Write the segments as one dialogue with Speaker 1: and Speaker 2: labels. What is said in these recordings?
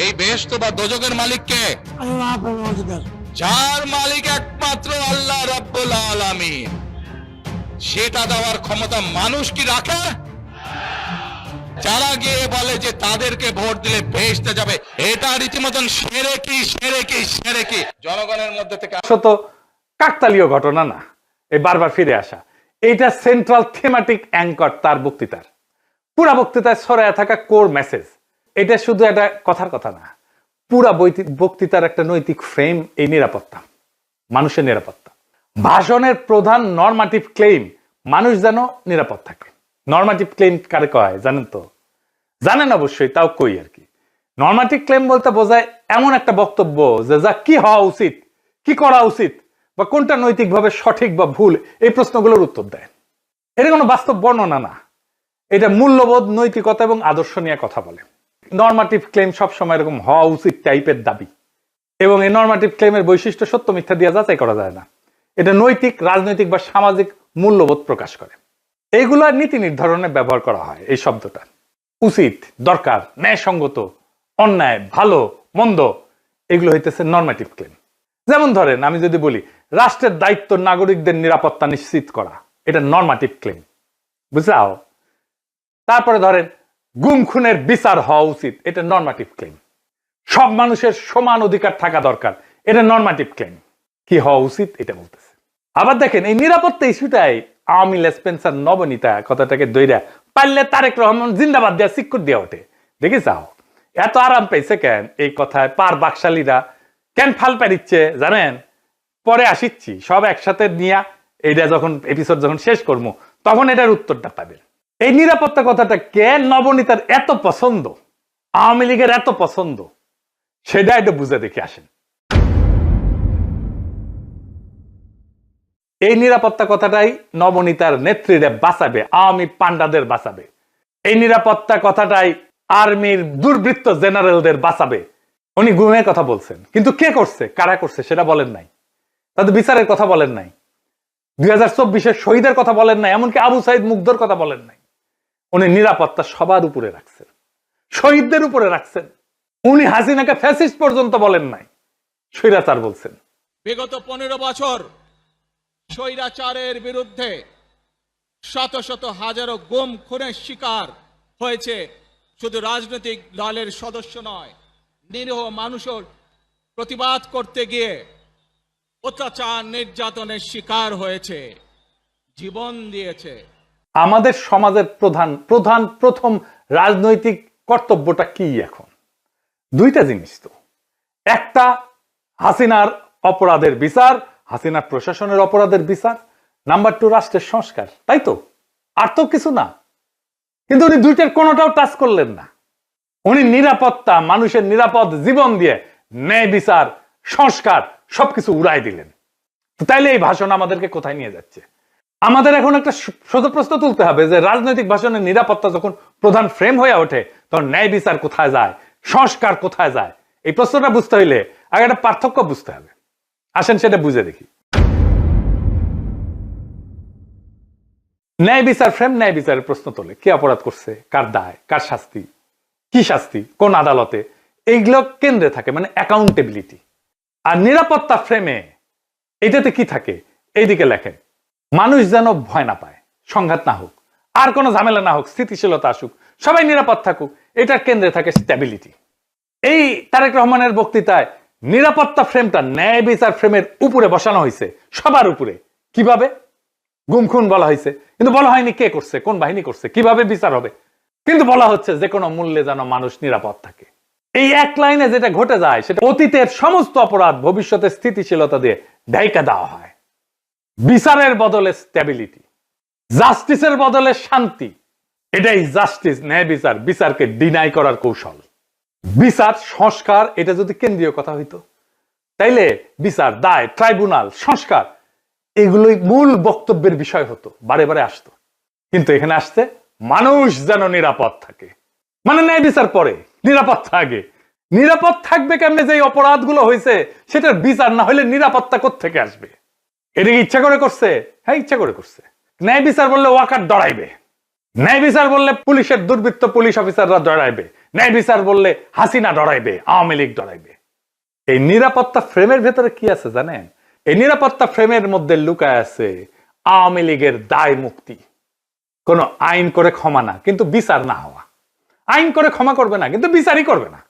Speaker 1: এই বেহেশত বা দোজকের
Speaker 2: আল্লাহ পরমাধিকার
Speaker 1: যার মালিক একমাত্র আল্লাহ রব্বুল আলামিন। সেটা দেওয়ার ক্ষমতা মানুষ কি রাখে? যারা গিয়ে বলে যে তাদেরকে ভোট দিলে ভেসতে যাবে এটা রীতিমতন সেরে কি সেরে কি সেরে কি? জনগণের মধ্যে থেকে
Speaker 3: শত কাকতালীয় ঘটনা না এই বারবার ফিরে আসা। এইটা সেন্ট্রাল থিমাটিক অ্যাঙ্কর তার বক্তৃতার। পুরা বক্তৃতায় ছড়ায় থাকা কোর মেসেজ এটা শুধু একটা কথার কথা না, পুরা বক্তৃতার একটা নৈতিক ফ্রেম এই নিরাপত্তা, মানুষের নিরাপত্তা। ভাষণের প্রধান নর্মাটিভ ক্লেম মানুষ যেন নিরাপদ থাকে। নর্মাটিভ ক্লেম কারে কয় জানেন তো? জানেন অবশ্যই, তাও কই আর কি। নর্মাটিভ ক্লেম বলতে বোঝায় এমন একটা বক্তব্য যে যা কি হওয়া উচিত, কি করা উচিত, বা কোনটা নৈতিকভাবে সঠিক বা ভুল, এই প্রশ্নগুলোর উত্তর দেয়। এটা কোনো বাস্তব বর্ণনা না। এটা মূল্যবোধ, নৈতিকতা এবং আদর্শ নিয়ে কথা বলে। নর্মাটিভ ক্লেম সবসময় এরকম হওয়া উচিত টাইপের দাবি। এবং এই নর্মাটিভ ক্লেমের বৈশিষ্ট্য সত্য মিথ্যা দিয়ে যাচাই করা যায় না। এটা নৈতিক, রাজনৈতিক বা সামাজিক মূল্যবোধ প্রকাশ করে। এইগুলা নীতি নির্ধারণে ব্যবহার করা হয় এই শব্দটা। উচিত, দরকার, ন্যায়সঙ্গত, অন্যায়, ভালো, মন্দ, এগুলো হইতেছে নর্মাটিভ ক্লেম যেমন ধরেন, আমি যদি বলি, রাষ্ট্রের দায়িত্ব নাগরিকদের নিরাপত্তা নিশ্চিত করা, এটা নর্মাটিভ ক্লেম বুঝলাও? তারপরে ধরেন গুম খুনের বিচার হওয়া উচিত। এটা নর্মাটিভ ক্লেম সব মানুষের সমান অধিকার থাকা দরকার। এটা নর্মাটিভ ক্লেম কি হওয়া উচিত এটা বলতেছে। আবার দেখেন, এই নিরাপত্তা ইস্যুটাই আওয়ামী লেসপেন্সার নবনীতা কথাটাকে দইরা পারলে তারেক রহমান জিন্দাবাদ দেওয়া সিক্কুর দেওয়া ওঠে। দেখে যাও। এত আরাম পেয়েছে কেন? এই কথায় পার বাকশালীরা কেন ফাল পারিচ্ছে জানেন? পরে আসিচ্ছি। সব একসাথে নিয়া এইটা যখন এপিসোড যখন শেষ করব তখন এটার উত্তরটা পাবেন। এই নিরাপত্তা কথাটা কেন নবনীতার এত পছন্দ? আওয়ামী লীগের এত পছন্দ? সেটা একটু বুঝে দেখে আসেন। এই নিরাপত্তা কথাটাই নবনীতার নেত্রীরা বাঁচাবে, আওয়ামী পান্ডাদের বাঁচাবে। এই নিরাপত্তা কথাটাই আর্মির দুর্বৃত্ত জেনারেলদের বাঁচাবে। উনি গুমের কথা বলছেন। কিন্তু কে করছে? কারা করছে? সেটা বলেন নাই। তাদের বিচারের কথা বলেন নাই। দুই হাজার চব্বিশের শহীদের কথা বলেন নাই, এমনকি আবু সাইদ মুগ্ধর কথা বলেন নাই। উনি নিরাপত্তা সবার উপরে রাখছেন। শহীদদের উপরে রাখছেন। উনি হাসিনাকে ফ্যাসিস্ট পর্যন্ত বলেন নাই। স্বৈরাচার বলছেন।
Speaker 4: বিগত পনেরো বছর স্বৈরাচারের বিরুদ্ধে শত শত হাজারো গুম, খুনের শিকার হয়েছে। শুধু রাজনৈতিক দলের সদস্য নয়, নিরীহ মানুষের প্রতিবাদ করতে গিয়ে অত্যাচার, নির্যাতনের শিকার হয়েছে। জীবন দিয়েছে।
Speaker 3: আমাদের সমাজের প্রধান প্রধান, প্রথম রাজনৈতিক কর্তব্যটা কি এখন? দুইটা জিনিস তো। একটা, হাসিনার অপরাধের বিচার হাসিনার প্রশাসনের অপরাধের বিচার। নাম্বার টু, রাষ্ট্রের সংস্কার, তাই তো? আর তো কিছু না। কিন্তু উনি দুইটার কোনোটাও টাচ করলেন না। উনি নিরাপত্তা, মানুষের নিরাপদ জীবন দিয়ে ন্যায় বিচার, সংস্কার, সবকিছু উড়াই দিলেন। তাইলে এই ভাষণ আমাদেরকে কোথায় নিয়ে যাচ্ছে? আমাদের এখন একটা শত প্রশ্ন তুলতে হবে যে রাজনৈতিক ভাষণের নিরাপত্তা যখন প্রধান ফ্রেম হয়ে ওঠে, তখন ন্যায় বিচার কোথায় যায়? সংস্কার কোথায় যায়? এই প্রশ্নটা বুঝতে হইলে আগে একটা পার্থক্য বুঝতে হবে। আসেন সেটা বুঝে দেখি। ন্যায় বিচার ফ্রেম ন্যায় বিচারের প্রশ্ন তোলে। কে অপরাধ করছে? কার দায়? কার শাস্তি? কি শাস্তি? কোন আদালতে? এইগুলো কেন্দ্রে থাকে মানে অ্যাকাউন্টেবিলিটি আর নিরাপত্তা ফ্রেমে এটাতে কি থাকে? এইদিকে লেখেন। মানুষ যেন ভয় না পায়, সংঘাত না হোক, আর কোনো ঝামেলা না হোক, স্থিতিশীলতা আসুক, সবাই নিরাপদ থাকুক, এটার কেন্দ্রে থাকে স্ট্যাবিলিটি এই তারেক রহমানের বক্তৃতায় নিরাপত্তা ফ্রেমটা ন্যায় বিচার ফ্রেমের উপরে বসানো হয়েছে, সবার উপরে। কীভাবে? গুমখুন বলা হয়েছে। কিন্তু বলা হয়নি কে করছে, কোন বাহিনী করছে, কীভাবে বিচার হবে? কিন্তু বলা হচ্ছে যে কোনো মূল্যে যেন মানুষ নিরাপদ থাকে। এই এক লাইনে যেটা ঘটে যায়, সেটা অতীতের সমস্ত অপরাধ ভবিষ্যতে স্থিতিশীলতা দিয়ে ঢাইকা দেওয়া হয়। বিচারের বদলে স্ট্যাবিলিটি জাস্টিসের বদলে শান্তি, এটাই জাস্টিস ন্যায় বিচার, বিচারকে ডিনাই করার কৌশল। বিচার, সংস্কার, এটা যদি কেন্দ্রীয় কথা হইতো, তাইলে বিচার, দায় ট্রাইব্যুনাল সংস্কার, এগুলোই মূল বক্তব্যের বিষয় হতো, বারে বারে আসতো। কিন্তু এখানে আসতে মানুষ যেন নিরাপদ থাকে। মানে ন্যায় বিচার পরে, নিরাপত্তা আগে। নিরাপদ থাকবে কেমনে যে অপরাধগুলো হয়েছে সেটার বিচার না হলে নিরাপত্তা থেকে আসবে? এটা কি ইচ্ছা করে করছে? হ্যাঁ ইচ্ছা করে করছে। ন্যায় বিচার বললে ওয়াকার ডরাইবে ন্যায় বিচার বললে পুলিশের দুর্বৃত্ত পুলিশ অফিসাররা ডরাইবে ন্যায় বিচার বললে হাসিনা ডরাইবে আওয়ামী লীগ ডরাইবে এই নিরাপত্তা ফ্রেমের ভেতরে কি আছে জানেন? এই নিরাপত্তা ফ্রেমের মধ্যে লুকায় আছে আওয়ামী লীগের দায় মুক্তি। কোন আইন করে ক্ষমা না, কিন্তু বিচার না হওয়া। আইন করে ক্ষমা করবে না, কিন্তু বিচারই করবে না।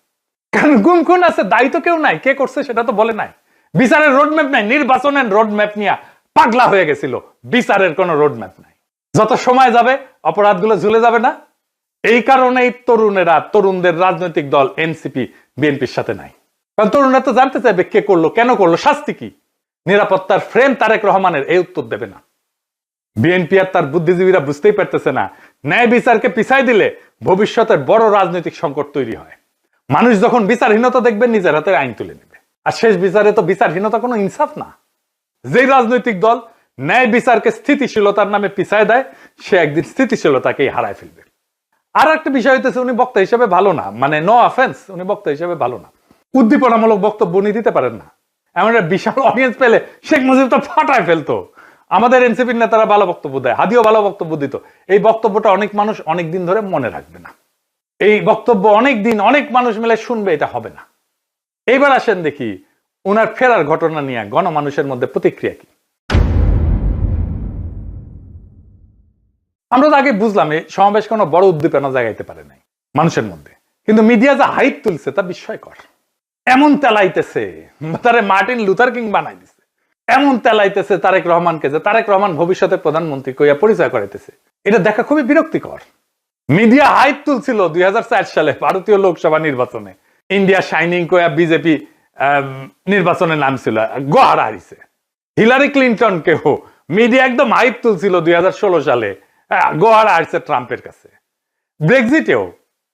Speaker 3: কারণ গুম খুন আছে দায়িত্ব কেউ নাই। কে করছে সেটা তো বলে নাই। বিচারের রোডম্যাপ নাই, নির্বাচনের রোডম্যাপ নিয়ে পাগলা হয়ে গেছিল। বিচারের কোনো রোডম্যাপ নাই। যত সময় যাবে, অপরাধগুলো ঝুলে যাবে না। এই কারণেই তরুণেরা, তরুণদের রাজনৈতিক দল, এনসিপি, বিএনপির সাথে নাই। কারণ তরুণরা তো জানতে চাইবে কে করল, কেন করল, শাস্তি কি? নিরাপত্তার ফ্রেম তারেক রহমানের এই উত্তর দেবে না। বিএনপি আর তার বুদ্ধিজীবীরা বুঝতেই পারতেছে না, ন্যায় বিচারকে পিছাই দিলে ভবিষ্যতের বড় রাজনৈতিক সংকট তৈরি হয়। মানুষ যখন বিচারহীনতা দেখবে, নিজের হাতে আইন তুলে নেবে। আর শেষ বিচারে তো বিচারহীনতা কোনো ইনসাফ না। যেই রাজনৈতিক দল ন্যায় বিচারকে স্থিতিশীলতার নামে পিছায় দেয়, সে একদিন স্থিতিশীলতাকেই হারায় ফেলবে। আর একটা বিষয় হইতেছে, উনি বক্তা হিসেবে ভালো না। মানে নো অফেন্স উনি বক্তা হিসেবে ভালো না। উদ্দীপনামূলক বক্তব্য উনি দিতে পারেন না। এমন একটা বিশাল অডিয়েন্স পেলে শেখ মুজিব তো ফাটায় ফেলতো। আমাদের এনসিপির নেতারা ভালো বক্তব্য দেয়, হাদিও ভালো বক্তব্য দিত। এই বক্তব্যটা অনেক মানুষ অনেক দিন ধরে মনে রাখবে না। এই বক্তব্য অনেক দিন অনেক মানুষ মিলে শুনবে, এটা হবে না। এইবার আসেন দেখি ওনার ফেরার ঘটনা নিয়ে গণমানুষের মধ্যে প্রতিক্রিয়া কি? আমরা তো আগে বুঝলাম, এই সমাবেশ কোনো বড় উদ্দীপনা জাগাইতে পারে নাই মানুষের মধ্যে। কিন্তু মিডিয়া যা হাইপ তুলছে তা বিস্ময়কর। এমন তেলাইতেছে, তারে মার্টিন লুথার কিং বানাই দিছে। এমন তেলাইতেছে তারেক রহমানকে যে তারেক রহমান ভবিষ্যতে প্রধানমন্ত্রী কইয়া পরিচয় করাইতেছে। এটা দেখা খুবই বিরক্তিকর। মিডিয়া হাইপ তুলছিল দুই হাজার চার সালে ভারতীয় লোকসভা নির্বাচনে। ইন্ডিয়া শাইনিং কয়া বিজেপি নির্বাচনে নামছিল। গোহারা হারিছে। হিলারি ক্লিন্টন কেও মিডিয়া একদম হাইপ তুলছিল দুই সালে। আহ, গোহারা হারছে ট্রাম্পের কাছে। ব্রেক্সিটেও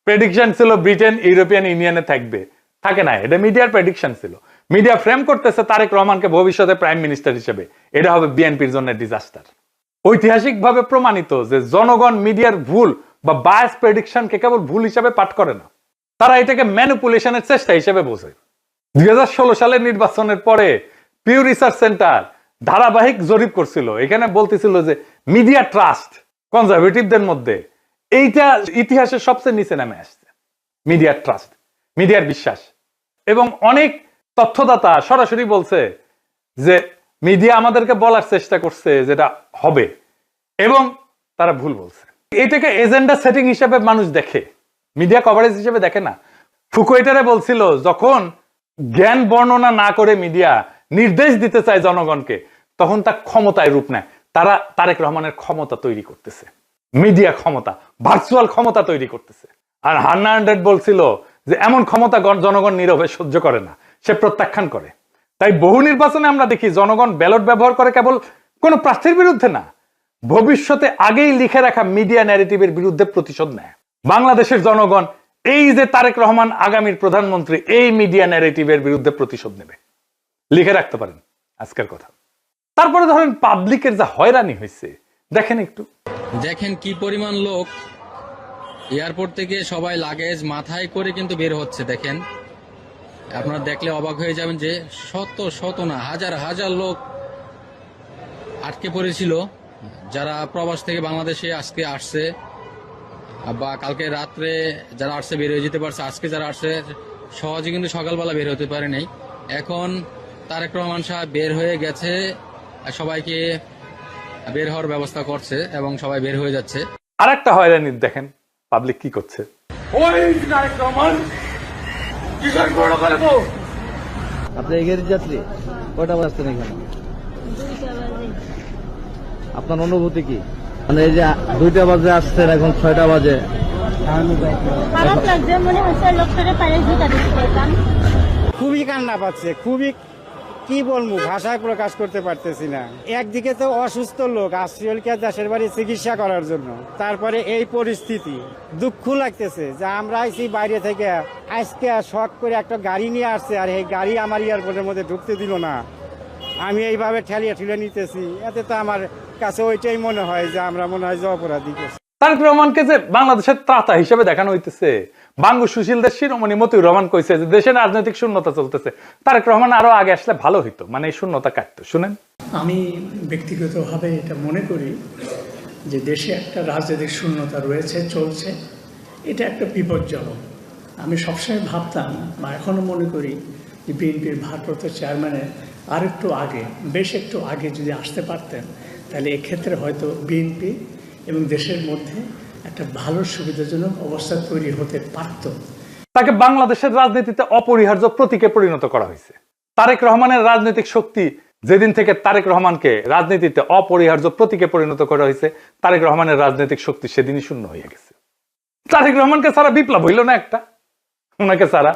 Speaker 3: প্রেডিকশন ছিল ব্রিটেন ইউরোপিয়ান ইউনিয়নে থাকবে। থাকে না এটা মিডিয়ার প্রেডিকশন ছিল। মিডিয়া ফ্রেম করতেছে তারেক রহমানকে ভবিষ্যতে প্রাইম মিনিস্টার হিসেবে। এটা হবে বিএনপির জন্য ডিজাস্টার ঐতিহাসিকভাবে প্রমাণিত যে জনগণ মিডিয়ার ভুল বা বায়াস প্রেডিকশনকে কেবল ভুল হিসাবে পাঠ করে না। তারা এটাকে ম্যানিপুলেশনের চেষ্টা হিসেবে বোঝে। দুই সালের নির্বাচনের পরে পিউ রিসার্চ সেন্টার ধারাবাহিক জরিপ করছিল। এখানে বলতেছিল যে মিডিয়া ট্রাস্ট কনজারভেটিভদের মধ্যে এইটা ইতিহাসের সবচেয়ে নিচে নামে আসছে। মিডিয়ার ট্রাস্ট মিডিয়ার বিশ্বাস। এবং অনেক তথ্যদাতা সরাসরি বলছে যে মিডিয়া আমাদেরকে বলার চেষ্টা করছে যেটা হবে। এবং তারা ভুল বলছে। এটাকে এজেন্ডা সেটিং হিসেবে মানুষ দেখে। মিডিয়া কভারেজ হিসেবে দেখে না। ফুকুয়েটারে বলছিল, যখন জ্ঞান বর্ণনা না করে মিডিয়া নির্দেশ দিতে চায় জনগণকে, তখন তা ক্ষমতায় রূপ নেয়। তারা তারেক রহমানের ক্ষমতা তৈরি করতেছে। মিডিয়া ক্ষমতা ভার্চুয়াল ক্ষমতা তৈরি করতেছে। আর হান্না হান্ড্রেড বলছিল যে, এমন ক্ষমতা জনগণ নীরবে সহ্য করে না। সে প্রত্যাখ্যান করে। তাই বহু নির্বাচনে আমরা দেখি জনগণ ব্যালট ব্যবহার করে কেবল কোন প্রার্থীর বিরুদ্ধে না, ভবিষ্যতে আগেই লিখে রাখা মিডিয়া ন্যারেটিভের বিরুদ্ধে প্রতিশোধ নেয়। বাংলাদেশের জনগণ, এই যে তারেক রহমান আগামীর প্রধানমন্ত্রী, এই মিডিয়া ন্যারেটিভের বিরুদ্ধে প্রতিশোধ নেবে। লিখে রাখতে পারেন আজকের কথা। তারপরে ধরেন পাবলিকের যা হয়রানি হয়েছে, দেখেন একটু।
Speaker 2: দেখেন কি পরিমাণ লোক, এয়ারপোর্ট থেকে সবাই লাগেজ মাথায় করে কিন্তু বের হচ্ছে, দেখেন। আপনারা দেখলে অবাক হয়ে যাবেন যে শত শত না, হাজার হাজার লোক আটকে পড়েছিল, যারা প্রবাস থেকে বাংলাদেশে আজকে আসছে। বা কালকে রাত্রে যারা আসছে বের হয়ে যেতে পারছে। আজকে যারা আসছে সহজে কিন্তু সকালবেলা বের হতে পারে নাই। এখন তারেক রহমান সাহেব বের হয়ে গেছে সবাইকে বের হওয়ার ব্যবস্থা করছে এবং সবাই বের হয়ে যাচ্ছে।
Speaker 3: আর একটা হয়রানি দেখেন পাবলিক কি করছে।
Speaker 5: আপনি এগের যাত্রী কয়টা বাজতেন এখানে আপনার অনুভূতি কি? মানে এই যে দুইটা বাজে আসছেন এখন ছয়টা বাজে।
Speaker 6: খারাপ লাগছে মনে হচ্ছে লোকটাকে পারে ঢুকা দিতে পারতাম।
Speaker 7: খুবই কান্না পাচ্ছে খুবই কি বলব ভাষায় প্রকাশ করতে পারতেছি না। একদিকে তো অসুস্থ লোক আসিওলকে দেশের বাড়ি চিকিৎসা করার জন্য। তারপরে এই পরিস্থিতি দুঃখ লাগতেছে যে আমরা আইছি বাইরে থেকে আজকে শখ করে একটা গাড়ি নিয়ে আসছে আর এই গাড়ি আমার এয়ারপোর্টের মধ্যে ঢুকতে দিল না। আমি এইভাবে ঠেলিয়ে ঠেলে নিতেছি এতে তো আমার কাছে ওইটাই মনে হয় যে আমরা মনে হয় যে অপরাধী করছি।
Speaker 3: তারেক রহমানকে যে বাংলাদেশের ত্রাতা হিসেবে দেখানো হইতেছে বাঙ্গু সুশীলদের শিরোমণি মতিউর রহমান কইছে যে দেশে রাজনৈতিক শূন্যতা চলতেছে। তারেক রহমান আরও আগে আসলে ভালো হইতো মানে এই শূন্যতা কাটতো শুনেন।
Speaker 8: আমি ব্যক্তিগতভাবে এটা মনে করি যে দেশে একটা রাজনৈতিক শূন্যতা রয়েছে চলছে এটা একটা বিপজ্জনক। আমি সবসময় ভাবতাম বা এখনও মনে করি যে বিএনপির ভারপ্রাপ্ত চেয়ারম্যানের আর একটু আগে বেশ একটু আগে যদি আসতে পারতেন তাহলে এক্ষেত্রে হয়তো বিএনপি এবং দেশের মধ্যে একটা ভালো সুবিধাজনক অবস্থা তৈরি হতে পারত।
Speaker 3: তাকে বাংলাদেশের রাজনীতিতে অপরিহার্য প্রতীকে পরিণত করা হয়েছে। তারেক রহমানের রাজনৈতিক শক্তি যেদিন থেকে তারেক রহমানকে রাজনীতিতে অপরিহার্য প্রতীকে পরিণত করা হয়েছে, তারেক রহমানের রাজনৈতিক শক্তি সেদিনই শূন্য হয়ে গেছে। তারেক রহমানকে সারা বিপ্লব হইল না একটা। ওনাকে সারা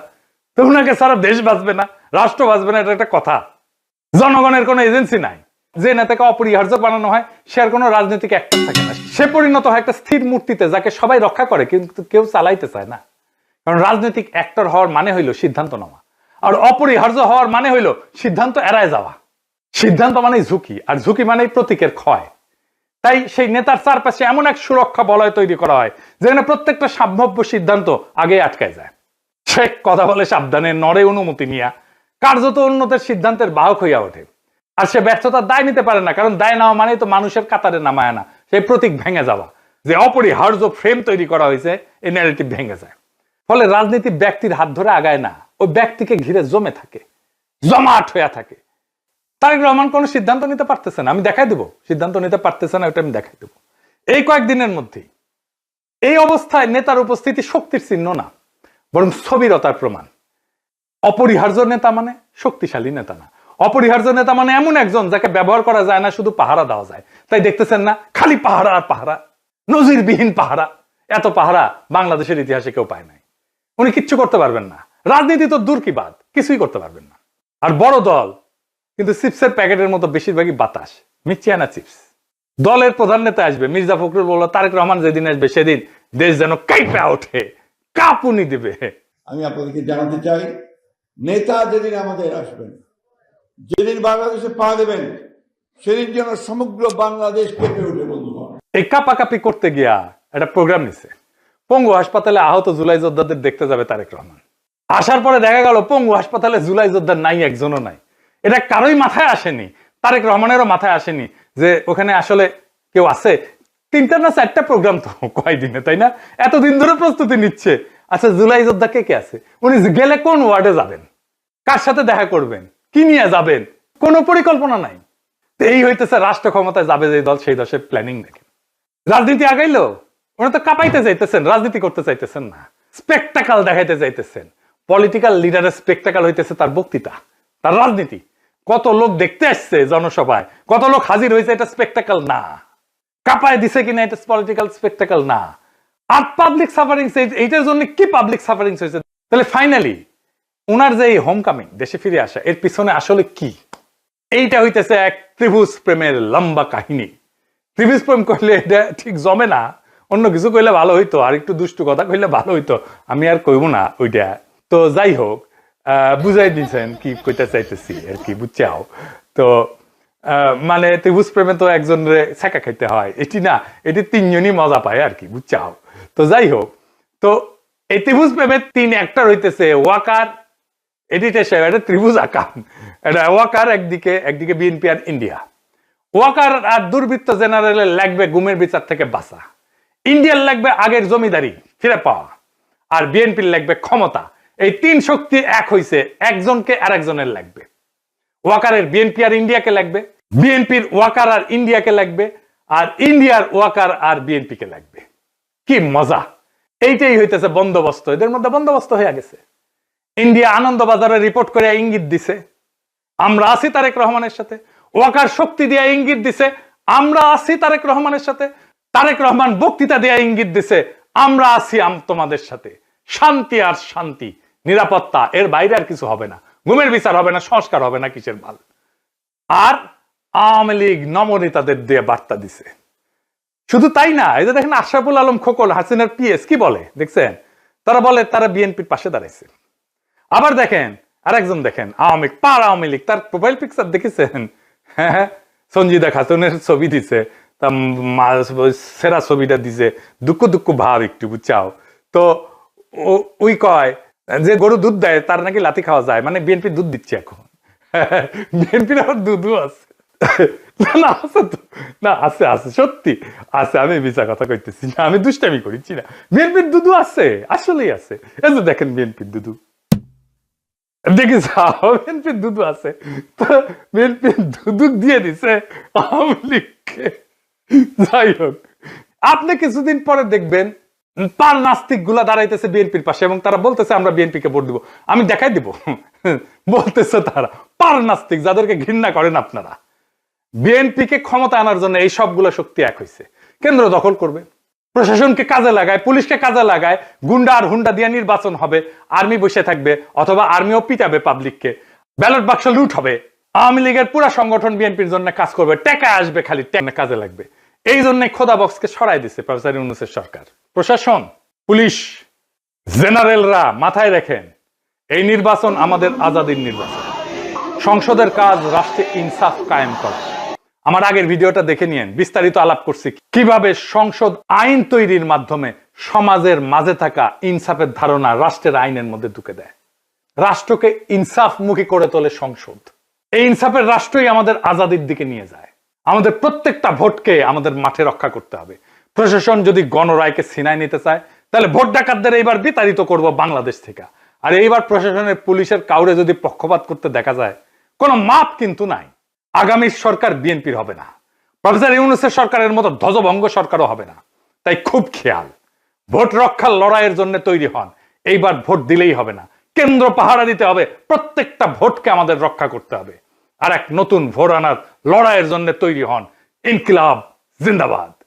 Speaker 3: তো ওনাকে সারা দেশ বাঁচবে না, রাষ্ট্র বাঁচবে না, এটা একটা কথা। জনগণের কোনো এজেন্সি নাই। যে নেতাকে অপরিহার্য বানানো হয়, সে আর কোনো রাজনৈতিক অ্যাক্টর থাকে না। সে পরিণত হয় একটা স্থির মূর্তিতে, যাকে সবাই রক্ষা করে, কিন্তু কেউ চালাইতে চায় না। কারণ রাজনৈতিক অ্যাক্টর হওয়ার মানে হইল সিদ্ধান্ত নেওয়া। আর অপরিহার্য হওয়ার মানে হইল সিদ্ধান্ত এড়ায় যাওয়া। সিদ্ধান্ত মানে ঝুঁকি, আর ঝুঁকি মানেই প্রতীকের ক্ষয়। তাই সেই নেতার চারপাশে এমন এক সুরক্ষা বলয় তৈরি করা হয়, যেখানে প্রত্যেকটা সম্ভাব্য সিদ্ধান্ত আগে আটকায় যায়। সে কথা বলে সাবধানে নড়ে অনুমতি নিয়া, কার্যত উন্নতের সিদ্ধান্তের বাহক হইয়া ওঠে। আর সে ব্যর্থতার দায় নিতে পারে না, কারণ দায় নেওয়া মানেই তো মানুষের কাতারে নামায় না। সেই প্রতীক ভেঙে যাওয়া, যে অপরিহার্য ফ্রেম তৈরি করা হয়েছে, এই ন্যারেটিভ ভেঙে যায়। ফলে রাজনীতি ব্যক্তির হাত ধরে আগায় না ওই ব্যক্তিকে ঘিরে জমে থাকে, জমাট হইয়া থাকে। তারেক রহমান কোনো সিদ্ধান্ত নিতে পারতেছে না, আমি দেখাই দেবো। সিদ্ধান্ত নিতে পারতেছে না, ওটা আমি দেখাই দেবো। এই কয়েকদিনের মধ্যেই, এই অবস্থায় নেতার উপস্থিতি শক্তির চিহ্ন না, বরং স্থবিরতার প্রমাণ। অপরিহার্য নেতা মানে শক্তিশালী নেতা না। অপরিহার্য নেতা মানে এমন একজন যাকে ব্যবহার করা যায় না, শুধু পাহারা দেওয়া যায়। তাই দেখতেছেন না, খালি পাহারা আর পাহারা, নজিরবিহীন পাহারা। এত পাহারা বাংলাদেশের ইতিহাসে কেউ পায় নাই। উনি কিচ্ছু করতে পারবেন না। রাজনীতি তো দূর কি বাদ, কিছুই করতে পারবেন না। আর বড় দল, কিন্তু চিপসের প্যাকেটের মতো বেশিরভাগই বাতাস মিচিয়ানা চিপস। দলের প্রধান নেতা আসবে, মির্জা ফখরুল বলল, তারেক রহমান যেদিন আসবে, সেদিন দেশ যেন কাইপা ওঠে, কাপুনি দেবে।
Speaker 9: আমি আপনাদেরকে জানাতে চাই, নেতা যেদিন আমাদের আসবেন যেদিন বাংলাদেশে পা দেবেন, সেদিন যেন সমগ্র বাংলাদেশ কেঁপে ওঠে, বন্ধুগণ।
Speaker 3: এই কাপাকাপি করতে গিয়া একটা প্রোগ্রাম নিছে। পঙ্গু হাসপাতালে আহত জুলাই যোদ্ধাদের দেখতে যাবে তারেক রহমান। আসার পরে দেখা গেল, পঙ্গু হাসপাতালে জুলাই যোদ্ধা নাই, একজনও নাই। এটা কারোই মাথায় আসেনি, তারেক রহমানেরও মাথায় আসেনি যে ওখানে আসলে কেউ আছে। তিনটা না চারটা প্রোগ্রাম তো কয়দিনে, তাই না? এতদিন ধরে প্রস্তুতি নিচ্ছে। আচ্ছা জুলাই যোদ্ধা কে কে আছে? উনি গেলে কোন ওয়ার্ডে যাবেন? কার সাথে দেখা করবেন? কি নিয়ে যাবেন? কোনো পরিকল্পনা নাই। এই হইতেছে রাষ্ট্র ক্ষমতায় যাবে যে দল, সেই দশের প্ল্যানিং দেখেন রাজনীতি আগাইলো, ওরা তো কাঁপাইতে চাইতেছেন রাজনীতি করতে চাইতেছেন না। স্পেকটাকাল দেখাইতে চাইতেছেন পলিটিক্যাল লিডারের স্পেকটাকাল হইতেছে তার বক্তৃতা, তার রাজনীতি। কত লোক দেখতে আসছে জনসভায়, কত লোক হাজির হয়েছে এটা স্পেকটাকাল না। কাঁপায় দিছে কিনা, এটা পলিটিক্যাল স্পেকটাকাল না। আর পাবলিক সাফারিংস এইটার জন্য কি পাবলিক সাফারিংস হয়েছে তাহলে ফাইনালি ওনার যে এই হোম কামিং দেশে ফিরে আসা, এর পিছনে আসলে কি? এইটা হইতেছে এক ত্রিভুজ প্রেমের লম্বা কাহিনী। ত্রিভুজ প্রেম করলে এটা ঠিক জমে না, অন্য কিছু কইলে ভালো হইতো, আর একটু দুষ্টু কথা কইলে ভালো হইতো, আমি আর কইব না ওইটা। তো যাই হোক বুঝাই দিয়েছেন কি কইতে চাইতেছি আর কি, বুঝছাও। তো মানে ত্রিভুজ প্রেমে তো একজন ছেঁকা খাইতে হয়, এটি না, এটি তিনজনই মজা পায় আর কি, বুঝছাও। তো যাই হোক, তো এই ত্রিভুজ প্রেমের তিন অ্যাক্টর হইতেছে, ওয়াকার এডিটে সাহেব এটা ত্রিভুজ আকাম এটা ওয়াকার, একদিকে একদিকে বিএনপি আর ইন্ডিয়া ওয়াকার আর দুর্বৃত্ত জেনারেলের লাগবে গুমের বিচার থেকে বাঁচা। ইন্ডিয়ার লাগবে আগের জমিদারি, ফিরে পাওয়া। আর বিএনপির লাগবে ক্ষমতা। এই তিন শক্তি এক হইছে, একজনকে আর একজনের লাগবে ওয়াকারের বিএনপি আর ইন্ডিয়াকে লাগবে বিএনপির ওয়াকার আর ইন্ডিয়াকে লাগবে, আর ইন্ডিয়ার ওয়াকার আর বিএনপিকে লাগবে। কি মজা! এইটাই হইতেছে বন্দোবস্ত। এদের মধ্যে বন্দোবস্ত হয়ে গেছে। ইন্ডিয়া আনন্দবাজারে রিপোর্ট করে ইঙ্গিত দিছে। আমরা আছি তারেক রহমানের সাথে। ওয়াকার শক্তি দিয়ে ইঙ্গিত দিছে। আমরা আছি তারেক রহমানের সাথে। তারেক রহমান বক্তৃতা দিয়ে ইঙ্গিত দিছে। আমরা আছি তোমাদের সাথে। শান্তি আর শান্তি, নিরাপত্তা, এর বাইরে আর কিছু হবে না। ঘুমের বিচার হবে না, সংস্কার হবে না কিসের ভালো আর আওয়ামী লীগ নমনেতাদের দিয়ে বার্তা দিছে। শুধু তাই না, এই যে দেখেন আশরাফুল আলম খোকল হাসিনার পিএস, কি বলে? দেখছেন? তারা বলে তারা বিএনপির পাশে দাঁড়াইছে। আবার দেখেন, আরেকজন দেখেন, আওয়ামী পার আওয়ামী লীগ, তার প্রোফাইল পিকচার দেখেছেন? হ্যাঁ সঞ্জিদা খাতুনের ছবি দিছে, তা সেরা ছবিটা দিছে, দুঃখ দুঃখ ভাব একটু, বুঝছাও? তো ওই কয়, যে গরু দুধ দেয়, তার নাকি লাথি খাওয়া যায় মানে বিএনপি দুধ দিচ্ছে এখন। বিএনপির আবার দুধও আছে। না আছে তো। না, আছে আছে, সত্যি, আছে, আমি মিছা কথা কইতেছি না, আমি দুষ্টামি করিছি না। বিএনপির দুদু আছে, আসলেই আছে। এই যে দেখেন বিএনপির দুদু দেখি বিএনপির দুদু আছে। তো বিএনপির দুদু দিয়ে দিছে আওয়ামী যাই হোক, আপনি কিছুদিন পরে দেখবেন পার নাস্তিকগুলা দাঁড়াইতেছে বিএনপির পাশে এবং তারা বলতেছে, আমরা বিএনপি কে ভোট দিব। আমি দেখাই দিব। বলতেছে তারা, পার নাস্তিক, যাদেরকে ঘৃণা করেন আপনারা। বিএনপি কে ক্ষমতা আনার জন্য এই সবগুলো শক্তি এক হয়েছে কেন্দ্র দখল করবে। প্রশাসনকে কাজে লাগায়, পুলিশকে কাজে লাগায়, গুন্ডা আর হুন্ডা দিয়ে নির্বাচন হবে, আর্মি বসে থাকবে অথবা আর্মিও পিটাবে পাবলিককে ব্যালট বাক্স লুট হবে। আওয়ামী লীগের পুরো সংগঠন বিএনপির জন্য কাজ করবে, টেকা আসবে খালি, টেকা কাজে লাগবে। এই জন্য খোদা বক্সকে সরাই দিছে প্রফেসর ইউনুসের সরকার। প্রশাসন, পুলিশ, জেনারেলরা মাথায় রাখেন এই নির্বাচন আমাদের আজাদির নির্বাচন। সংসদের কাজ রাষ্ট্রে ইনসাফ কায়েম করা। আমার আগের ভিডিওটা দেখে নিয়েন, বিস্তারিত আলাপ করছি কীভাবে সংসদ আইন তৈরির মাধ্যমে সমাজের মাঝে থাকা ইনসাফের ধারণা রাষ্ট্রের আইনের মধ্যে ঢুকে দেয়। রাষ্ট্রকে ইনসাফমুখী করে তোলে সংসদ। এই ইনসাফের রাষ্ট্রই আমাদের আজাদির দিকে নিয়ে যায়। আমাদের প্রত্যেকটা ভোটকে আমাদের মাঠে রক্ষা করতে হবে। প্রশাসন যদি গণরায়কে ছিনায় নিতে চায়, তাহলে ভোট ডাকাতদের এইবার বিতাড়িত করব বাংলাদেশ থেকে। আর এইবার প্রশাসনের পুলিশের কাউরে যদি পক্ষপাত করতে দেখা যায়, কোনো মাপ কিন্তু নাই। আগামীর সরকার বিএনপির হবে না। প্রফেসর ইউনুসের সরকারের মতো ধ্বজভঙ্গ সরকারও হবে না। তাই খুব খেয়াল, ভোট রক্ষার লড়াইয়ের জন্য তৈরি হন। এইবার ভোট দিলেই হবে না। কেন্দ্র পাহারা দিতে হবে। প্রত্যেকটা ভোটকে আমাদের রক্ষা করতে হবে। আর এক নতুন ভোট আনার লড়াইয়ের জন্য তৈরি হন ইনকিলাব জিন্দাবাদ।